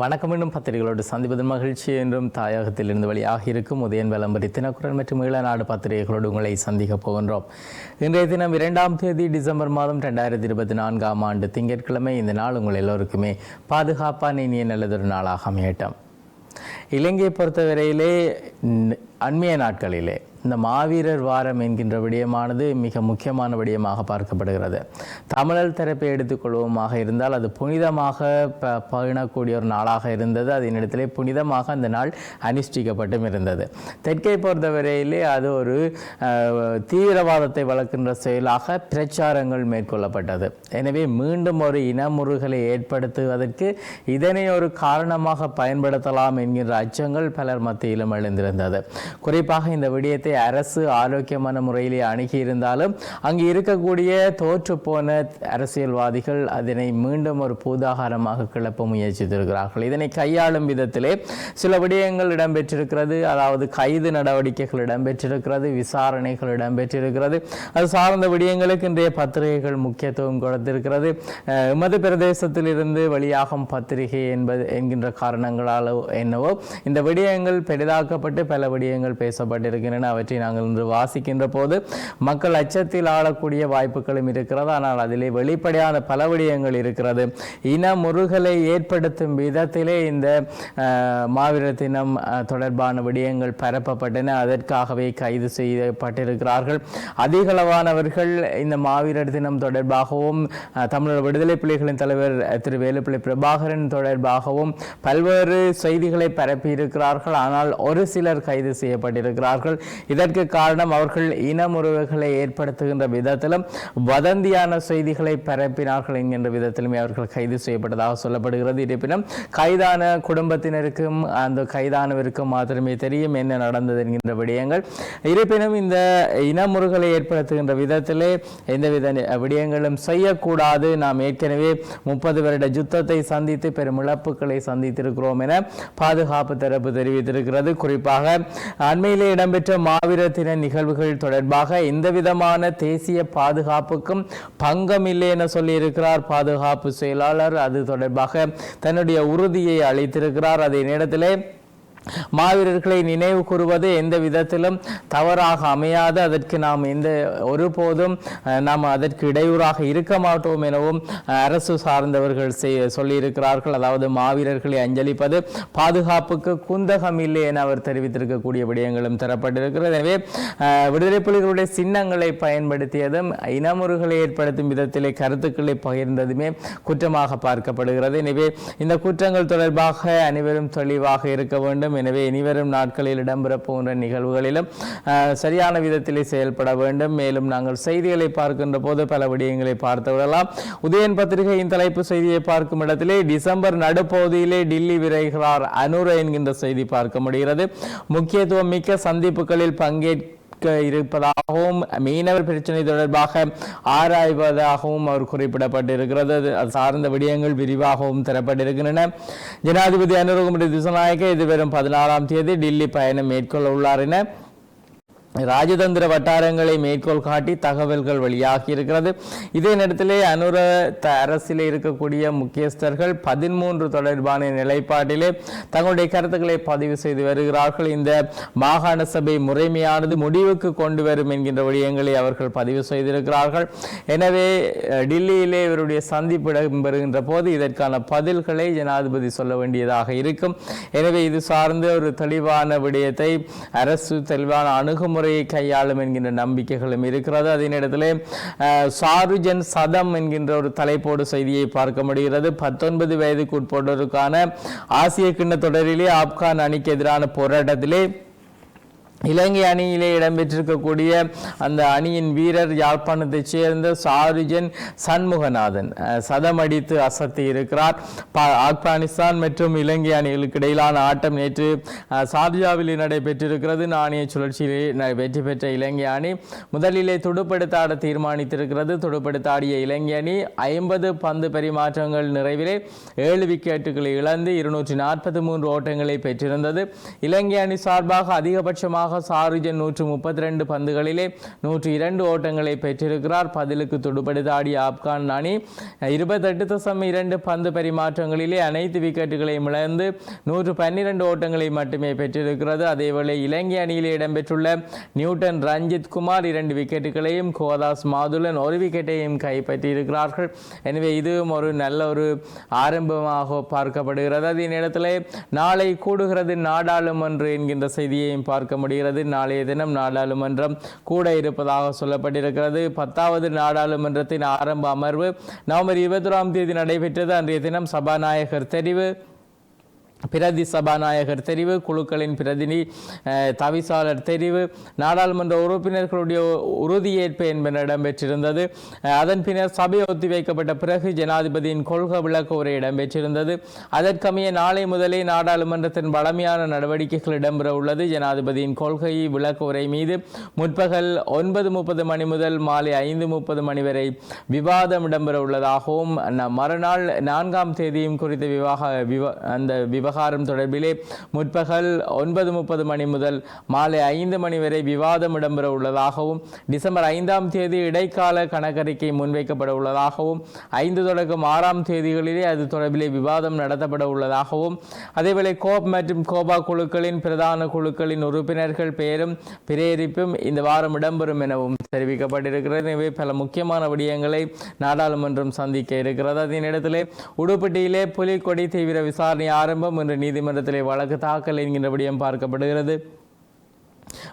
வணக்கம் மீண்டும் பத்திரிகைகளோடு சந்திப்பதன் மகிழ்ச்சி என்றும் தாயகத்திலிருந்து வழியாக இருக்கும் உதயன் வலம்பரி தினக்குரல் மற்றும் ஈழநாடு பத்திரிகைகளோடு உங்களை சந்திக்கப் போகின்றோம். இன்றைய தினம் இரண்டாம் தேதி டிசம்பர் மாதம் ரெண்டாயிரத்தி இருபத்தி நான்காம் ஆண்டு திங்கட்கிழமை. இந்த நாள் உங்கள் எல்லோருக்குமே பாதுகாப்பான இனிய நல்லதொரு நாளாக அமையட்டும். இலங்கையை பொறுத்தவரையிலே அண்மைய நாட்களிலே இந்த மாவீரர் வாரம் என்கின்ற விடயமானது மிக முக்கியமான விடயமாக பார்க்கப்படுகிறது. தமிழர் தரப்பை எடுத்துக்கொள்வோமாக இருந்தால் அது புனிதமாக ப பகிரக்கூடிய ஒரு நாளாக இருந்தது. அதனிடத்திலே புனிதமாக அந்த நாள் அனுஷ்டிக்கப்பட்டும் இருந்தது. தெற்கை பொறுத்தவரையிலே அது ஒரு தீவிரவாதத்தை வளர்க்கின்ற செயலாக பிரச்சாரங்கள் மேற்கொள்ளப்பட்டது. எனவே மீண்டும் ஒரு இனமுறுகளை ஏற்படுத்துவதற்கு இதனை ஒரு காரணமாக பயன்படுத்தலாம் என்கின்ற அச்சங்கள் பலர் மத்தியிலும் எழுந்திருந்தது. குறிப்பாக இந்த விடயத்தை அரசு ஆரோக்கியமான முறையிலே அணுகியிருந்தாலும் அங்கு இருக்கக்கூடிய தோற்றுப்போன அரசியல்வாதிகள் அதனை மீண்டும் ஒரு பூதாகாரமாக கிளப்ப முயற்சித்திருக்கிறார்கள். இதனை கையாளும் விதத்திலே சில விடயங்கள் இடம்பெற்றிருக்கிறது. அதாவது கைது நடவடிக்கைகள் இடம்பெற்றிருக்கிறது விசாரணைகள் இடம்பெற்றிருக்கிறது. அது சார்ந்த விடயங்களுக்கு இன்றைய பத்திரிகைகள் முக்கியத்துவம் கொடுத்திருக்கிறது. அஹ், எமது பிரதேசத்தில் இருந்து வெளியாகும் பத்திரிகை என்பது என்கின்ற காரணங்களாலோ என்னவோ இந்த விடயங்கள் பெரிதாக்கப்பட்டு பல விடயங்கள் பேசப்பட்டிருக்கின்றன. அவற்றை நாங்கள் இன்று வாசிக்கின்ற போது மக்கள் அச்சத்தில் ஆளக்கூடிய வாய்ப்புகளும் இருக்கிறது. ஆனால் அதிலே வெளிப்படையான பல விடயங்கள் இருக்கிறது. இன முருகலை ஏற்படுத்தும் விதத்திலே இந்த மாவீரர் தினம் தொடர்பான விடயங்கள் பரப்பப்பட்டன. அதற்காகவே கைது செய்யப்பட்டிருக்கிறார்கள். அதிகளவானவர்கள் இந்த மாவீரர் தினம் தொடர்பாகவும் தமிழர் விடுதலை புலிகளின் தலைவர் திரு வேலுப்பிள்ளை பிரபாகரன் தொடர்பாகவும் பல்வேறு செய்திகளை பரப்பியிருக்கிறார்கள். ஆனால் ஒரு சிலர் கைது செய்யப்பட்டிருக்கிறார்கள். இதற்கு காரணம் அவர்கள் இனமுறவுகளை ஏற்படுத்துகின்ற விதத்திலும் வதந்தியான செய்திகளை பரப்பினார்கள் என்கின்ற விதத்திலுமே அவர்கள் கைது செய்யப்பட்டதாக சொல்லப்படுகிறது. இருப்பினும் கைதான குடும்பத்தினருக்கும் அந்த கைதானவருக்கும் மாத்திரமே தெரியும் என்ன நடந்தது என்கின்ற விடயங்கள். இருப்பினும் இந்த இனமுறுகளை ஏற்படுத்துகின்ற விதத்திலே எந்தவித விடயங்களும் செய்யக்கூடாது. நாம் ஏற்கனவே முப்பது வருட யுத்தத்தை சந்தித்து பெரும் இழப்புகளை சந்தித்திருக்கிறோம் என பாதுகாப்பு தரப்பு தெரிவித்திருக்கிறது. குறிப்பாக அண்மையிலே இடம்பெற்ற மாவீரர் தின நிகழ்வுகள் தொடர்பாக எந்தவிதமான தேசிய பாதுகாப்புக்கும் பங்கம் இல்லை என சொல்லியிருக்கிறார் பாதுகாப்பு செயலாளர். அது தொடர்பாக தன்னுடைய உறுதியை அளித்திருக்கிறார். அதே நேரத்திலே மாவீரர்களை நினைவு கூறுவது எந்த விதத்திலும் தவறாக அமையாது. அதற்கு நாம் எந்த ஒருபோதும் நாம் அதற்கு இடையூறாக இருக்க மாட்டோம் எனவும் அரசு சார்ந்தவர்கள் செய்- சொல்லியிருக்கிறார்கள். அதாவது மாவீரர்களை அஞ்சலிப்பது பாதுகாப்புக்கு குந்தகம் இல்லை என அவர் தெரிவித்திருக்கக்கூடிய விடயங்களும் தரப்பட்டிருக்கிறது. எனவே விடுதலை புலிகளுடைய சின்னங்களை பயன்படுத்தியதும் இனமுறுகளை ஏற்படுத்தும் விதத்திலே கருத்துக்களை பகிர்ந்ததுமே குற்றமாக பார்க்கப்படுகிறது. எனவே இந்த குற்றங்கள் தொடர்பாக அனைவரும் தெளிவாக இருக்க வேண்டும். எனவே இனிவரும் நாட்களில் இடம்பெறப் போகின்ற நிகழ்வுகளிலும் சரியான விதத்திலே செயல்பட வேண்டும். மேலும் நாங்கள் செய்திகளை பார்க்கின்ற போது பல விடயங்களை பார்த்து விடலாம். உதயன் பத்திரிகையின் தலைப்பு செய்தியை பார்க்கும் இடத்திலே டிசம்பர் நடுப்பகுதியிலே டில்லி விரைகிறார் அனுர என்கின்ற செய்தி பார்க்க முடிகிறது. முக்கியத்துவம் மிக்க சந்திப்புகளில் பங்கேற்க இருப்பதாகவும் மீனவர் பிரச்சனை தொடர்பாக ஆராய்வதாகவும் அவர் குறிப்பிடப்பட்டிருக்கிறது. அது சார்ந்த விடயங்கள் விரிவாகவும் தரப்பட்டிருக்கின்றன. ஜனாதிபதி அனுரகுமாரி திசநாயக்க இது வெறும் பதினாறாம் தேதி டில்லி பயணம் மேற்கொள்ள உள்ளார் என ராஜதந்திர வட்டாரங்களை மேற்கோள் காட்டி தகவல்கள் வெளியாகி இருக்கிறது. இதே நேரத்திலே அனுர த- அரசிலே இருக்கக்கூடிய முக்கியஸ்தர்கள் பதிமூன்று தொடர்பான நிலைப்பாட்டிலே தங்களுடைய கருத்துக்களை பதிவு செய்து வருகிறார்கள். இந்த மாகாண சபை முறைமையானது முடிவுக்கு கொண்டு வரும் என்கின்ற விடயங்களை அவர்கள் பதிவு செய்திருக்கிறார்கள். எனவே டில்லியிலே இவருடைய சந்திப்பு இடம்பெறுகின்ற போது இதற்கான பதில்களை ஜனாதிபதி சொல்ல வேண்டியதாக இருக்கும். எனவே இது சார்ந்த ஒரு தெளிவான விடயத்தை அரசு தெளிவான அணுகுமுறை முறையை கையாளும் என்கின்ற நம்பிக்கைகளும் இருக்கிறது. அதே நேரத்தில் சாருஜன் சதம் என்கின்ற ஒரு தலைப்போடு செய்தியை பார்க்க முடிகிறது. பத்தொன்பது வயதுக்கு உட்பட்டோருக்கான ஆசிய கிண்ண தொடரிலே ஆப்கான் அணிக்கு எதிரான போராட்டத்திலே இலங்கை அணியிலே இடம்பெற்றிருக்கக்கூடிய அந்த அணியின் வீரர் யாழ்ப்பாணத்தைச் சேர்ந்த சாருஜன் சண்முகநாதன் சதமடித்து சதம் அடித்து அசத்தி இருக்கிறார். பா- ஆப்கானிஸ்தான் மற்றும் இலங்கை அணிகளுக்கு இடையிலான ஆட்டம் நேற்று சார்ஜாவில் நடைபெற்றிருக்கிறது. நாணய சுழற்சியிலே ந- வெற்றி பெற்ற இலங்கை அணி முதலிலே துடுப்படுத்த ஆட தீர்மானித்திருக்கிறது. துடுப்படுத்த ஆடிய இலங்கை அணி ஐம்பது பந்து பரிமாற்றங்கள் நிறைவிலே ஏழு விக்கெட்டுகளை இழந்து இருநூற்றி நாற்பத்தி மூன்று ஓட்டங்களை பெற்றிருந்தது. இலங்கை அணி சார்பாக அதிகபட்சமாக ஆட்டமாக சாருஜன் நூற்று முப்பத்தி ரெண்டு பந்துகளிலே நூற்று இரண்டு ஓட்டங்களை பெற்றிருக்கிறார். பதிலுக்கு துடுபடுதாடி ஆப்கான் அணி இருபத்தெட்டு தசம் இரண்டு பந்து பரிமாற்றங்களிலே அனைத்து விக்கெட்டுகளையும் இழந்து நூற்று பன்னிரண்டு ஓட்டங்களை மட்டுமே பெற்றிருக்கிறது. அதேவேளை இலங்கை அணியிலே இடம்பெற்றுள்ள நியூட்டன் ரஞ்சித் குமார் இரண்டு விக்கெட்டுகளையும் கோதாஸ் மாதுலன் ஒரு விக்கெட்டையும் கைப்பற்றியிருக்கிறார்கள். எனவே இதுவும் ஒரு நல்ல ஒரு ஆரம்பமாக பார்க்கப்படுகிறது. அதே நேரத்தில் நாளை கூடுகிறது நாடாளுமன்ற என்கின்ற செய்தியையும் பார்க்க முடியும் முடிகிறது நாளைய தினம் நாடாளுமன்றம் கூட இருப்பதாக சொல்லப்பட்டிருக்கிறது. பத்தாவது நாடாளுமன்றத்தின் ஆரம்ப அமர்வு நவம்பர் இருபத்தொராம் தேதி நடைபெற்றது. அன்றைய தினம் சபாநாயகர் தெரிவு. பிரதி சபாநாயகர் தெரிவு குழுக்களின் பிரதிநிதி தவிசாளர் தெரிவு நாடாளுமன்ற உறுப்பினர்களுடைய உறுதியேற்பு என்பன இடம்பெற்றிருந்தது. அதன் பின்னர் சபை ஒத்திவைக்கப்பட்ட பிறகு ஜனாதிபதியின் கொள்கை விளக்க உரை இடம்பெற்றிருந்தது. அதற்கமைய நாளை முதலே நாடாளுமன்றத்தின் வளமையான நடவடிக்கைகள் இடம்பெற உள்ளது. ஜனாதிபதியின் கொள்கை விளக்க உரை மீது முற்பகல் ஒன்பது முப்பது மணி முதல் மாலை ஐந்து முப்பது மணி வரை விவாதம் இடம்பெற உள்ளதாகவும் மறுநாள் நான்காம் தேதியும் குறித்த விவாக விவ அந்த விவகாரம் தொடர்பிலே முற்பகல் ஒன்பது முப்பது மணி முதல் மாலை ஐந்து மணி வரை விவாதம் இடம்பெற உள்ளதாகவும் டிசம்பர் ஐந்தாம் தேதி இடைக்கால கணக்கறிக்கை முன்வைக்கப்பட உள்ளதாகவும் ஐந்து தொடக்கம் ஆறாம் தேதிகளிலே அது தொடர்பிலே விவாதம் நடத்தப்பட உள்ளதாகவும் அதேவேளை கோப் மற்றும் கோபா குழுக்களின் பிரதான குழுக்களின் உறுப்பினர்கள் பெயரும் பிரேரிப்பும் இந்த வாரம் இடம்பெறும் எனவும் தெரிவிக்கப்பட்டிருக்கிறது. எனவே பல முக்கியமான விடயங்களை நாடாளுமன்றம் சந்திக்க இருக்கிறது. அதே நேரத்திலே உடுப்பட்டியிலே புலிக்கொடி தீவிர விசாரணை ஆரம்பம் இன்று நீதிமன்றத்திலே வழக்கு தாக்கல் என்கின்ற விடயம் பார்க்கப்படுகிறது.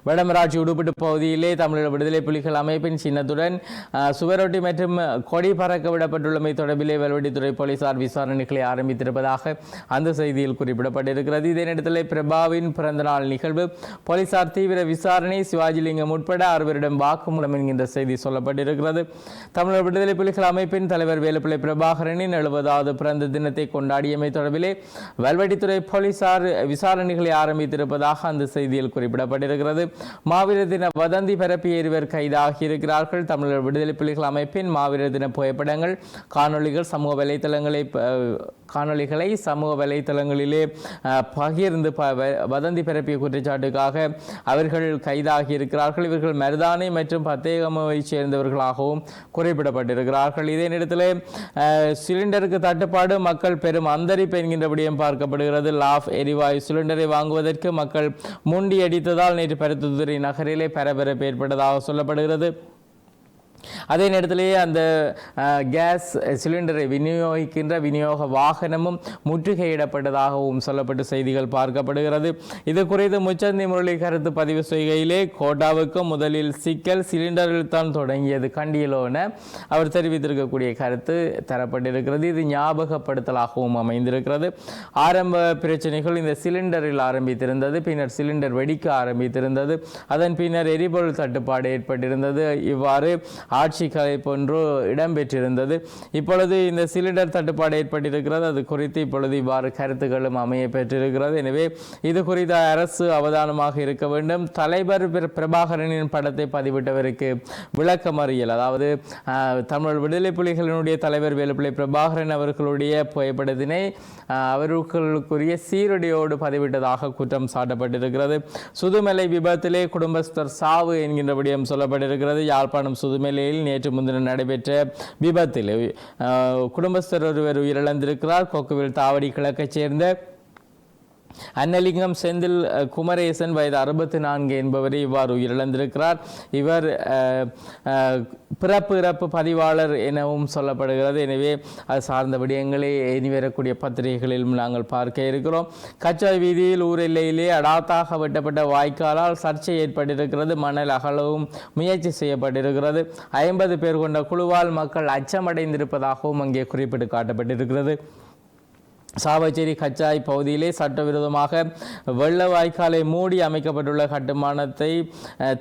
வடமராட்சி உடுப்பிட்டு பகுதியிலே தமிழர் விடுதலை புலிகள் அமைப்பின் சின்னத்துடன் சுவரொட்டி மற்றும் கொடி பறக்க விடப்பட்டுள்ளமை தொடர்பிலே வல்வெட்டித்துறை போலீசார் விசாரணைகளை ஆரம்பித்திருப்பதாக அந்த செய்தியில் குறிப்பிடப்பட்டிருக்கிறது. இதே நேரத்தில் பிரபாவின் பிறந்தநாள் நிகழ்வு. போலீசார் தீவிர விசாரணை சிவாஜிலிங்கம் உட்பட அறுவரிடம் வாக்குமூலம் என்கின்ற செய்தி சொல்லப்பட்டிருக்கிறது. தமிழர் விடுதலை புலிகள் அமைப்பின் தலைவர் வேலுப்பிள்ளை பிரபாகரனின் எழுபதாவது பிறந்த தினத்தை கொண்டாடியமை தொடர்பிலே வல்வெட்டித்துறை போலீசார் விசாரணைகளை ஆரம்பித்திருப்பதாக அந்த செய்தியில் குறிப்பிடப்பட்டிருக்கிறது. மாவீரர் தின வதந்தி பரப்பிய இருவர் கைதாகி இருக்கிறார்கள் தமிழர் விடுதலை புலிகள் அமைப்பின் மாவீரர் தின புகைப்படங்கள் காணொலிகள் சமூக வலைத்தளங்களை காணொலிகளை சமூக வலைத்தளங்களிலே பகிர்ந்து வதந்தி பரப்பிய குற்றச்சாட்டுக்காக அவர்கள் கைதாகி இருக்கிறார்கள் இவர்கள் மருதானை மற்றும் பத்தேகமாவை சேர்ந்தவர்களாகவும் குறிப்பிடப்பட்டிருக்கிறார்கள். இதே நேரத்தில் சிலிண்டருக்கு தட்டுப்பாடு மக்கள் பெரும் அந்தரிப்பு என்கின்ற விடயம் பார்க்கப்படுகிறது. லாஃப் எரிவாயு சிலிண்டரை வாங்குவதற்கு மக்கள் முண்டி அடித்ததால் நேற்று பருத்துத்துறை நகரிலே பரபரப்பு ஏற்பட்டதாக சொல்லப்படுகிறது. அதே நேரத்திலேயே அந்த கேஸ் சிலிண்டரை விநியோகிக்கின்ற விநியோக வாகனமும் முற்றுகையிடப்பட்டதாகவும் சொல்லப்பட்டு செய்திகள் பார்க்கப்படுகிறது. இது குறித்து முச்சந்தி முரளி கருத்து பதிவு செய்கையிலே கோட்டாவுக்கு முதலில் சிக்கல் சிலிண்டரில் தான் தொடங்கியது கண்டியிலோன அவர் தெரிவித்திருக்கக்கூடிய கருத்து தரப்பட்டிருக்கிறது. இது ஞாபகப்படுத்தலாகவும் அமைந்திருக்கிறது. ஆரம்ப பிரச்சனைகள் இந்த சிலிண்டரில் ஆரம்பித்திருந்தது பின்னர் சிலிண்டர் வெடிக்க ஆரம்பித்திருந்தது. அதன் பின்னர் எரிபொருள் தட்டுப்பாடு ஏற்பட்டிருந்தது. இவ்வாறு ஆட்சி கலைப்பொன்று இடம்பெற்றிருந்தது. இப்பொழுது இந்த சிலிண்டர் தட்டுப்பாடு ஏற்பட்டிருக்கிறது. அது குறித்து இப்பொழுது இவ்வாறு கருத்துக்களும் அமைய பெற்றிருக்கிறது. எனவே இது குறித்த அரசு அவதானமாக இருக்க வேண்டும். தலைவர் பிரபாகரனின் படத்தை பதிவிட்டவருக்கு விளக்கம் அறியல். அதாவது தமிழ் விடுதலை புலிகளினுடைய தலைவர் வேலுப்பிள்ளை பிரபாகரன் அவர்களுடைய புகைப்படத்தினை அவர்களுக்குரிய சீருடையோடு பதிவிட்டதாக குற்றம் சாட்டப்பட்டிருக்கிறது. சுதுமலை விபத்திலே குடும்பஸ்தர் சாவு என்கின்ற விடயம் சொல்லப்பட்டிருக்கிறது. யாழ்ப்பாணம் சுதுமலை நிலையில் நேற்று முன்தினம் நடைபெற்ற விபத்தில் குடும்பஸ்தர் ஒருவர் உயிரிழந்திருக்கிறார். கொக்குவில் தாவடி கிழக்கைச் சேர்ந்த அன்னலிங்கம் செந்தில் அஹ், குமரேசன் வயது அறுபத்தி நான்கு என்பவர் இவ்வாறு உயிரிழந்திருக்கிறார். இவர் பிறப்பு இறப்பு பதிவாளர் எனவும் சொல்லப்படுகிறது. எனவே அது சார்ந்த விடயங்களை இனி வரக்கூடிய பத்திரிகைகளிலும் நாங்கள் பார்க்க இருக்கிறோம். கச்சா வீதியில் ஊர் எல்லையிலே அடாத்தாக வெட்டப்பட்ட வாய்க்காலால் சர்ச்சை ஏற்பட்டிருக்கிறது. மணல் அகலவும் முயற்சி செய்யப்பட்டிருக்கிறது. ஐம்பது பேர் கொண்ட குழுவால் மக்கள் அச்சமடைந்திருப்பதாகவும் அங்கே குறிப்பிட்டு காட்டப்பட்டிருக்கிறது. சாவச்சேரி கச்சாய் பகுதியிலே சட்டவிரோதமாக வெள்ள வாய்க்காலை மூடி அமைக்கப்பட்டுள்ள கட்டுமானத்தை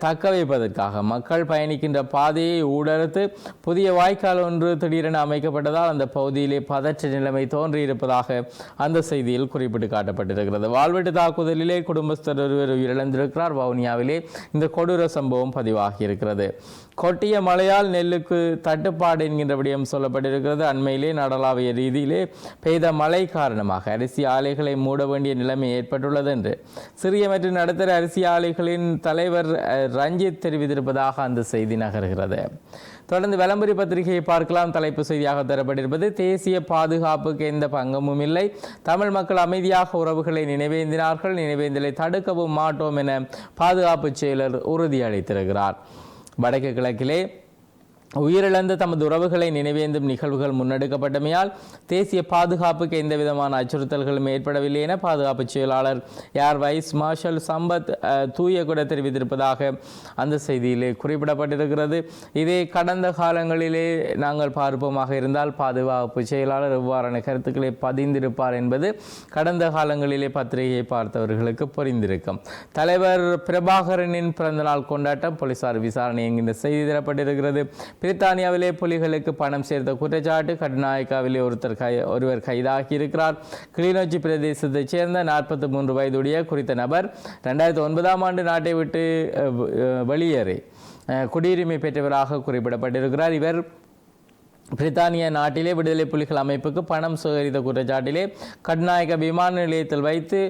தக்க வைப்பதற்காக மக்கள் பயணிக்கின்ற பாதையை ஊடறுத்து புதிய வாய்க்கால் ஒன்று திடீரென அமைக்கப்பட்டதால் அந்த பகுதியிலே பதற்ற நிலைமை தோன்றியிருப்பதாக அந்த செய்தியில் குறிப்பிட்டு காட்டப்பட்டிருக்கிறது. வாழ்வெட்டு தாக்குதலிலே குடும்பஸ்தர் ஒருவர் உயிரிழந்திருக்கிறார். வவுனியாவிலே இந்த கொடூர சம்பவம் பதிவாகி இருக்கிறது கொட்டிய மழையால் நெல்லுக்கு தட்டுப்பாடு என்கின்ற விடயம் சொல்லப்பட்டிருக்கிறது. அண்மையிலே நாடளாவிய ரீதியிலே பெய்த மழை காரணமாக அரிசி ஆலைகளை மூட வேண்டிய நிலைமை ஏற்பட்டுள்ளது என்று. சிறிய மற்றும் நடுத்தர அரிசி ஆலைகளின் தலைவர் ரஞ்சித் தெரிவித்திருப்பதாக அந்த செய்தி நகர்கிறது. தொடர்ந்து விளம்பரி பத்திரிகையை பார்க்கலாம். தலைப்பு செய்தியாக தரப்பட்டிருப்பது தேசிய பாதுகாப்புக்கு எந்த பங்கமும் இல்லை. தமிழ் மக்கள் அமைதியாக உறவுகளை நினைவேந்தினார்கள். நினைவேந்தலை தடுக்கவும் மாட்டோம் என பாதுகாப்பு செயலர் உறுதியளித்திருக்கிறார். வடக்கு கிழக்கிலே உயிரிழந்த தமது உறவுகளை நினைவேந்தும் நிகழ்வுகள் முன்னெடுக்கப்பட்டமையால் தேசிய பாதுகாப்புக்கு எந்த விதமான அச்சுறுத்தல்களும் ஏற்படவில்லை என பாதுகாப்பு செயலாளர் ஏர் வைஸ் மார்ஷல் சம்பத் அஹ், தூயகுட தெரிவித்திருப்பதாக அந்த செய்தியிலே குறிப்பிடப்பட்டிருக்கிறது. இதே கடந்த காலங்களிலே நாங்கள் பார்ப்போமாக இருந்தால் பாதுகாப்பு செயலாளர் எவ்வாறான கருத்துக்களை பதிந்திருப்பார் என்பது கடந்த காலங்களிலே பத்திரிகையை பார்த்தவர்களுக்கு புரிந்திருக்கும். தலைவர் பிரபாகரனின் பிறந்தநாள் கொண்டாட்டம் போலீசார் விசாரணை என்கின்ற செய்தி தரப்பட்டிருக்கிறது. பிரித்தானியாவிலே புலிகளுக்கு பணம் சேர்த்த குற்றச்சாட்டு கட்டுநாயக்காவிலே ஒருத்தர் கை ஒருவர் கைதாகி இருக்கிறார் கிளிநொச்சி பிரதேசத்தைச் சேர்ந்த நாற்பத்தி மூன்று வயதுடைய குறித்த நபர் ரெண்டாயிரத்தி ஒன்பதாம் ஆண்டு நாட்டை விட்டு அஹ், அஹ், வெளியேறி குடியுரிமை பெற்றவராக குறிப்பிடப்பட்டிருக்கிறார். இவர் பிரித்தானிய நாட்டிலே விடுதலை புலிகள் அமைப்புக்கு பணம் சேகரித்த குற்றச்சாட்டிலே கட்நாயக விமான நிலையத்தில் வைத்து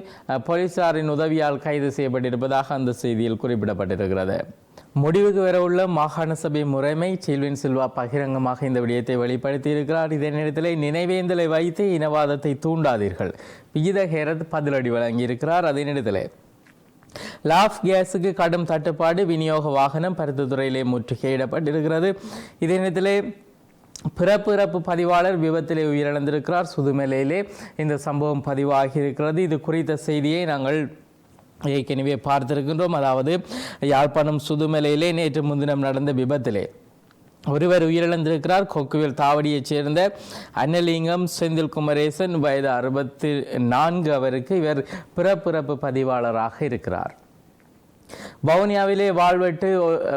போலீசாரின் உதவியால் கைது செய்யப்பட்டிருப்பதாக அந்த செய்தியில் குறிப்பிடப்பட்டிருக்கிறது. முடிவுக்கு வரவுள்ள மாகாண சபை முறைமை செல்வின் சில்வா பகிரங்கமாக இந்த விடயத்தை வெளிப்படுத்தி இருக்கிறார் இதே நேரத்தில் நினைவேந்தலை வைத்து இனவாதத்தை தூண்டாதீர்கள். விகித ஹேரத் பதிலடி வழங்கியிருக்கிறார். அதே நேரத்தில் லாஃப் கேஸுக்கு கடும் தட்டுப்பாடு விநியோக வாகனம் பருத்துத்துறையிலே முற்றுகையிடப்பட்டிருக்கிறது. இதே நேரத்தில் பிறப்பிறப்பு பதிவாளர் விபத்திலே உயிரிழந்திருக்கிறார். சுதுமலையிலே இந்த சம்பவம் பதிவாகியிருக்கிறது. இது குறித்த செய்தியை நாங்கள் ஏற்கனவே பார்த்திருக்கின்றோம். அதாவது யாழ்ப்பாணம் சுதுமலையிலே நேற்று முன்தினம் நடந்த விபத்திலே. ஒருவர் உயிரிழந்திருக்கிறார். கொக்குவில் தாவடியைச் சேர்ந்த அன்னலிங்கம் செந்தில் குமரேசன் வயது அறுபத்தி நான்கு அவருக்கு இவர் பிறப்பிறப்பு பதிவாளராக இருக்கிறார். வவுனியாவிலே வாழ்வெட்டு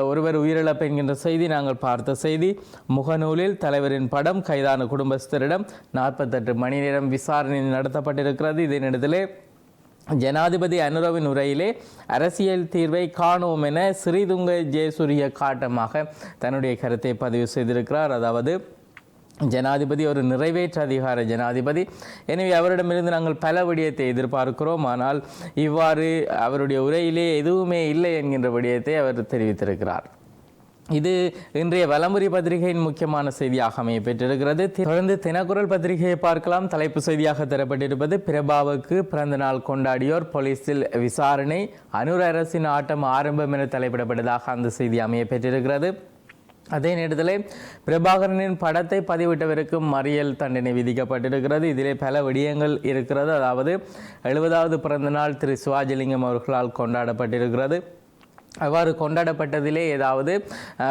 ஒருவர் உயிரிழப்பு என்கின்ற செய்தி நாங்கள் பார்த்த செய்தி. முகநூலில் தலைவரின் படம் கைதான குடும்பஸ்தரிடம் நாற்பத்தெட்டு மணி நேரம் விசாரணை நடத்தப்பட்டிருக்கிறது. இதே நேரத்திலே ஜனாதிபதி அனுரவின் உரையிலே அரசியல் தீர்வை காணோம் என ஸ்ரீதுங்க ஜெயசூரிய காட்டமாக தன்னுடைய கருத்தை பதிவு செய்திருக்கிறார். அதாவது ஜனாதிபதி ஒரு நிறைவேற்று அதிகார ஜனாதிபதி. எனவே அவரிடமிருந்து நாங்கள் பல விடயத்தை எதிர்பார்க்கிறோம். ஆனால் இவ்வாறு அவருடைய உரையிலே எதுவுமே இல்லை என்கின்ற விடயத்தை அவர் தெரிவித்திருக்கிறார். இது இன்றைய வலமுறை பத்திரிகையின் முக்கியமான செய்தியாக அமைய பெற்றிருக்கிறது. தொடர்ந்து தினக்குரல் பத்திரிகையை பார்க்கலாம். தலைப்பு செய்தியாக தரப்பட்டிருப்பது பிரபாவுக்கு பிறந்த நாள் கொண்டாடியோர் போலீஸில் விசாரணை அனுர் அரசின் ஆட்டம் ஆரம்பம் என தலைப்பிடப்பட்டதாக அந்த செய்தி அமைய பெற்றிருக்கிறது. அதே நேரத்தில் பிரபாகரனின் படத்தை பதிவிட்டவருக்கும் மறியல் தண்டனை விதிக்கப்பட்டிருக்கிறது. இதிலே பல விடயங்கள் இருக்கிறது. அதாவது எழுபதாவது பிறந்தநாள் திரு சிவாஜிலிங்கம் அவர்களால் கொண்டாடப்பட்டிருக்கிறது. அவ்வாறு கொண்டாடப்பட்டதிலே ஏதாவது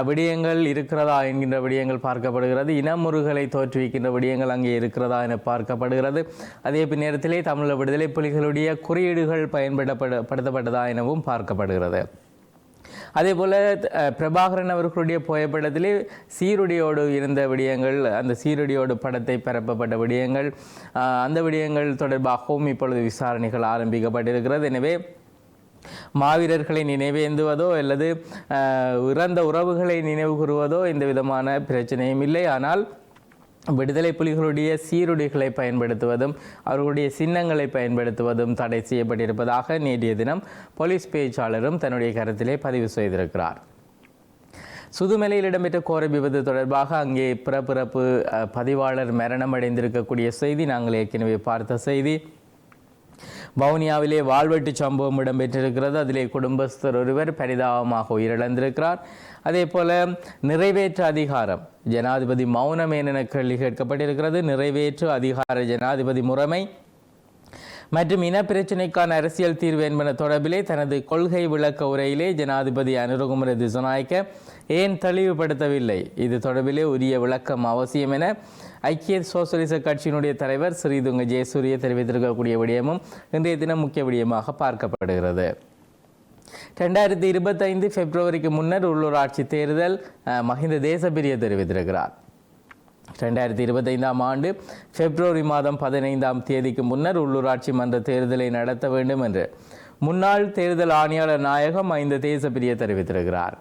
விடயங்கள் இருக்கிறதா என்கின்ற விடயங்கள் பார்க்கப்படுகிறது. இனமுறுகளை தோற்றுவிக்கின்ற விடயங்கள் அங்கே இருக்கிறதா என பார்க்கப்படுகிறது. அதே நேரத்திலே தமிழ் விடுதலை புலிகளுடைய குறியீடுகள் பயன்படுத்தப்பட படுத்தப்பட்டதா எனவும் பார்க்கப்படுகிறது. அதே போல் பிரபாகரன் அவர்களுடைய புகைப்படத்திலே சீருடையோடு இருந்த விடயங்கள் அந்த சீருடையோடு படத்தை பரப்பப்பட்ட விடயங்கள் அந்த விடயங்கள் தொடர்பாகவும் இப்பொழுது விசாரணைகள் ஆரம்பிக்கப்பட்டிருக்கிறது. எனவே மாவீரர்களை நினைவேந்துவதோ அல்லது இறந்த உறவுகளை நினைவு கூறுவதோ விதமான பிரச்சனையும் இல்லை. ஆனால் விடுதலை புலிகளுடைய சீருடைகளை பயன்படுத்துவதும் அவர்களுடைய சின்னங்களை பயன்படுத்துவதும் தடை செய்யப்பட்டிருப்பதாக நேற்றைய தினம் போலீஸ் பேச்சாளரும் தன்னுடைய கருத்திலே பதிவு செய்திருக்கிறார். சுதுமலையில் இடம்பெற்ற கோர விபத்து தொடர்பாக அங்கே பிறப்பிறப்பு அஹ், பதிவாளர் மரணமடைந்திருக்கக்கூடிய செய்தி நாங்கள் ஏற்கனவே பார்த்த செய்தி. வவுனியாவிலே வாழ்வெட்டு சம்பவம் இடம்பெற்றிருக்கிறது. அதிலே குடும்பஸ்தர் ஒருவர் பரிதாபமாக உயிரிழந்திருக்கிறார். அதே போல நிறைவேற்று அதிகாரம். ஜனாதிபதி மௌனம் என கேள்வி கேட்கப்பட்டிருக்கிறது. நிறைவேற்று அதிகார ஜனாதிபதி முறைமை மற்றும் இனப்பிரச்சினைக்கான அரசியல் தீர்வு என்பன தொடர்பிலே தனது கொள்கை விளக்க உரையிலே ஜனாதிபதி அனுரகுமர திசுநாயக்க ஏன் தெளிவுபடுத்தவில்லை? இது தொடர்பிலே உரிய விளக்கம் அவசியம் என ஐக்கிய சோசலிச கட்சியினுடைய தலைவர் ஸ்ரீதுங்க ஜெயசூரிய தெரிவித்திருக்கக்கூடிய விடயமும் இன்றைய தினம் முக்கிய விடயமாக பார்க்கப்படுகிறது. ரெண்டாயிரத்தி இருபத்தைந்து பிப்ரவரிக்கு முன்னர் உள்ளூராட்சி தேர்தல் மஹிந்த தேசப்பிரிய தெரிவித்திருக்கிறார். ரெண்டாயிரத்தி இருபத்தைந்தாம் ஆண்டு பிப்ரவரி மாதம் பதினைந்தாம் தேதிக்கு முன்னர் உள்ளூராட்சி மன்ற தேர்தலை நடத்த வேண்டும் என்று முன்னாள் தேர்தல் ஆணையாளர் நாயகம் ஐந்து தேசப்பிரிய தெரிவித்திருக்கிறார்.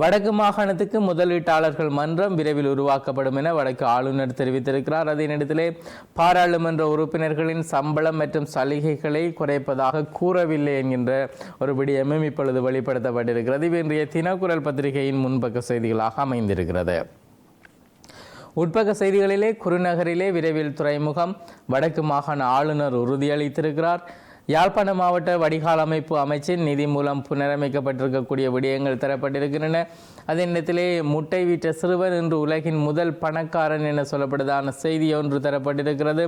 வடக்கு மாகாணத்துக்கு முதலீட்டாளர்கள் மன்றம் விரைவில் உருவாக்கப்படும் என வடக்கு ஆளுநர் தெரிவித்திருக்கிறார். அதே நேரத்திலே பாராளுமன்ற உறுப்பினர்களின் சம்பளம் மற்றும் சலுகைகளை குறைப்பதாக கூறவில்லை என்கின்ற ஒரு விடயமும் இப்பொழுது வெளிப்படுத்தப்பட்டிருக்கிறது. இது இன்றைய தினக்குரல் பத்திரிகையின் முன்பக்க செய்திகளாக அமைந்திருக்கிறது. உட்பக்க செய்திகளிலே குருநகரிலே விரைவில் துறைமுகம் வடக்கு மாகாண ஆளுநர் உறுதியளித்திருக்கிறார். யாழ்ப்பாண மாவட்ட வடிகால் அமைப்பு அமைச்சின் நிதி மூலம் புனரமைக்கப்பட்டிருக்கக்கூடிய விடயங்கள் தரப்பட்டிருக்கின்றன. அதே நேரத்திலே முட்டை வீட்ட சிறுவன் என்று உலகின் முதல் பணக்காரன் என சொல்லப்படுதான செய்தி ஒன்று தரப்பட்டிருக்கிறது.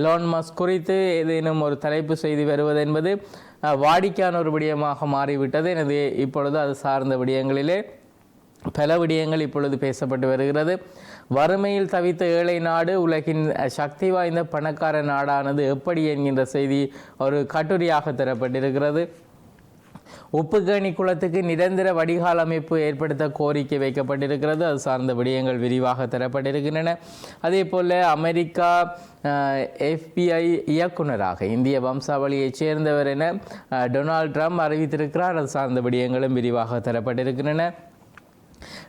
எலான் மாஸ் குறித்து ஏதேனும் ஒரு தலைப்பு செய்தி வருவது என்பது வாடிக்கையான ஒரு விடயமாக மாறிவிட்டது. எனது இப்பொழுது அது சார்ந்த விடயங்களிலே பல விடயங்கள் இப்பொழுது பேசப்பட்டு வருகிறது. வறுமையில் தவித்த ஏழை நாடு உலகின் சக்தி வாய்ந்த பணக்கார நாடானது எப்படி என்கின்ற செய்தி ஒரு கட்டுரையாக தரப்பட்டிருக்கிறது. உப்புக்கேணி குளத்துக்கு நிரந்தர வடிகால் அமைப்பு ஏற்படுத்த கோரிக்கை வைக்கப்பட்டிருக்கிறது. அது சார்ந்த விடயங்கள் விரிவாக தரப்பட்டிருக்கின்றன. அதே போல் அமெரிக்கா எஃபிஐ இயக்குனராக இந்திய வம்சாவளியைச் சேர்ந்தவர் என டொனால்ட் ட்ரம்ப் அறிவித்திருக்கிறார். அது சார்ந்த விடயங்களும் விரிவாக தரப்பட்டிருக்கின்றன.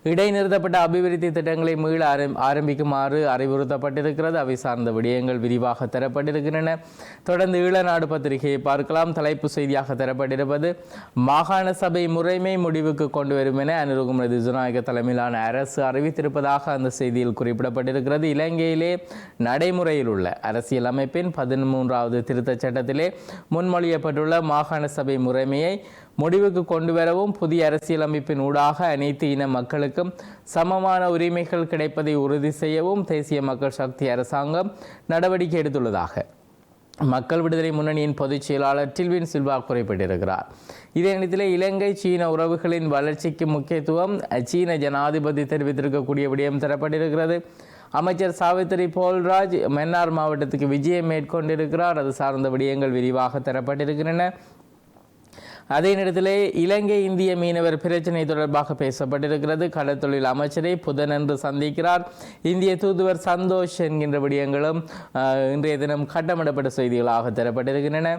இடைநிறுத்தப்பட்ட அபிவிருத்தி திட்டங்களை மீள ஆரம்பிக்குமாறு அறிவுறுத்தப்பட்டிருக்கிறது. அவை சார்ந்த விடயங்கள் விரிவாக தரப்பட்டிருக்கின்றன. தொடர்ந்து ஈழநாடு பத்திரிகையை பார்க்கலாம். தலைப்பு செய்தியாக தரப்பட்டிருப்பது மாகாண சபை முறைமை முடிவுக்கு கொண்டு வரும் என அனுருகுமதி ஜனநாயக தலைமையிலான அரசு அறிவித்திருப்பதாக அந்த செய்தியில் குறிப்பிடப்பட்டிருக்கிறது. இலங்கையிலே நடைமுறையில் உள்ள அரசியல் அமைப்பின் பதிமூன்றாவது திருத்தச் சட்டத்திலே முன்மொழியப்பட்டுள்ள மாகாண சபை முறைமையை முடிவுக்கு கொண்டு வரவும் புதிய அரசியலமைப்பின் ஊடாக அனைத்து இன மக்களுக்கும் சமமான உரிமைகள் கிடைப்பதை உறுதி செய்யவும் தேசிய மக்கள் சக்தி அரசாங்கம் நடவடிக்கை எடுத்துள்ளதாக மக்கள் விடுதலை முன்னணியின் பொதுச் செயலாளர் டில்வின் சில்வா குறிப்பிட்டிருக்கிறார். இதே நேரத்தில் இலங்கை சீன உறவுகளின் வளர்ச்சிக்கு முக்கியத்துவம் சீன ஜனாதிபதி தெரிவித்திருக்கக்கூடிய விடயம் தரப்பட்டிருக்கிறது. அமைச்சர் சாவித்திரி போல்ராஜ் மன்னார் மாவட்டத்துக்கு விஜயம் மேற்கொண்டிருக்கிறார். அது சார்ந்த விடயங்கள் விரிவாக தரப்பட்டிருக்கின்றன. அதே நேரத்தில் இலங்கை இந்திய மீனவர் பிரச்சினை தொடர்பாக பேசப்பட்டிருக்கிறது. கடற்தொழில் அமைச்சரை புதனன்று சந்திக்கிறார். இந்திய தூதுவர் சந்தோஷ் என்கின்ற விடயங்களும் இன்றைய தினம் கட்டமிடப்பட்ட செய்திகளாக தரப்பட்டிருக்கின்றன.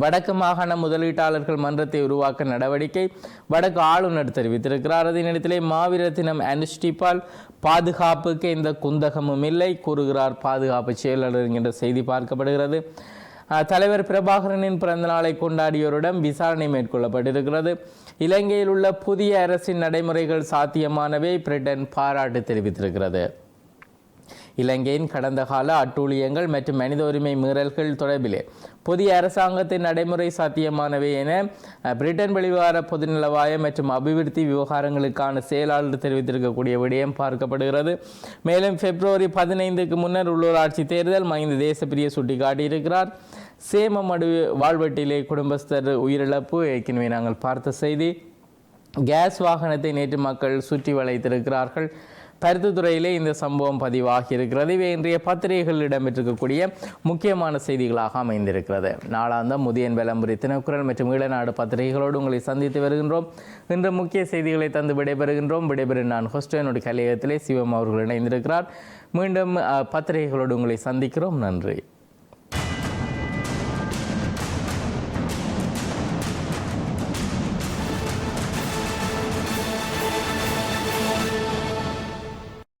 வடக்கு மாகாண முதலீட்டாளர்கள் மன்றத்தை உருவாக்க நடவடிக்கை வடக்கு ஆளுநர் தெரிவித்திருக்கிறார். அதே நேரத்திலே மாவீரத்தினம் அனுஷ்டிப்பால் பாதுகாப்புக்கு எந்த குந்தகமும் இல்லை கூறுகிறார் பாதுகாப்பு செயலாளர் என்கின்ற செய்தி பார்க்கப்படுகிறது. தலைவர் பிரபாகரனின் பிறந்தநாளை கொண்டாடியோரிடம் விசாரணை மேற்கொள்ளப்பட்டிருக்கிறது. இலங்கையில் உள்ள புதிய அரசின் நடைமுறைகள் சாத்தியமானவை பிரிட்டன் பாராட்டு தெரிவித்திருக்கிறது. இலங்கையின் கடந்த கால அட்டூழியங்கள் மற்றும் மனித உரிமை மீறல்கள் தொடர்பிலே புதிய அரசாங்கத்தின் நடைமுறை சாத்தியமானவை என பிரிட்டன் வெளிவார பொதுநலவாய மற்றும் அபிவிருத்தி விவகாரங்களுக்கான செயலாளர் தெரிவித்திருக்கக்கூடிய விடயம் பார்க்கப்படுகிறது. மேலும் பிப்ரவரி பதினைந்துக்கு முன்னர் உள்ளூராட்சி தேர்தல் மகிந்த தேசப்பிரிய சுட்டிக்காட்டியிருக்கிறார். சேமமடு வாழ்வெட்டிலே குடும்பஸ்தர் உயிரிழப்பு. ஏற்கனவே நாங்கள் பார்த்த செய்தி. கேஸ் வாகனத்தை நேற்று மக்கள் சுற்றி வளைத்திருக்கிறார்கள். பருத்தித்துறையிலே இந்த சம்பவம் பதிவாகி இருக்கிறது இவை இன்றைய பத்திரிகைகளில் இடம்பெற்றிருக்கக்கூடிய முக்கியமான செய்திகளாக அமைந்திருக்கிறது. நாளாந்தம் முதியன் விளம்பரி தினக்குரல் மற்றும் ஈழநாடு பத்திரிகைகளோடு உங்களை சந்தித்து வருகின்றோம். இன்று முக்கிய செய்திகளை தந்து விடைபெறுகின்றோம். விடைபெறும் நான் ஹொஸ்டனுடைய கலையகத்திலே சிவம் அவர்கள் இணைந்திருக்கிறார். மீண்டும் பத்திரிகைகளோடு உங்களை சந்திக்கிறோம். நன்றி.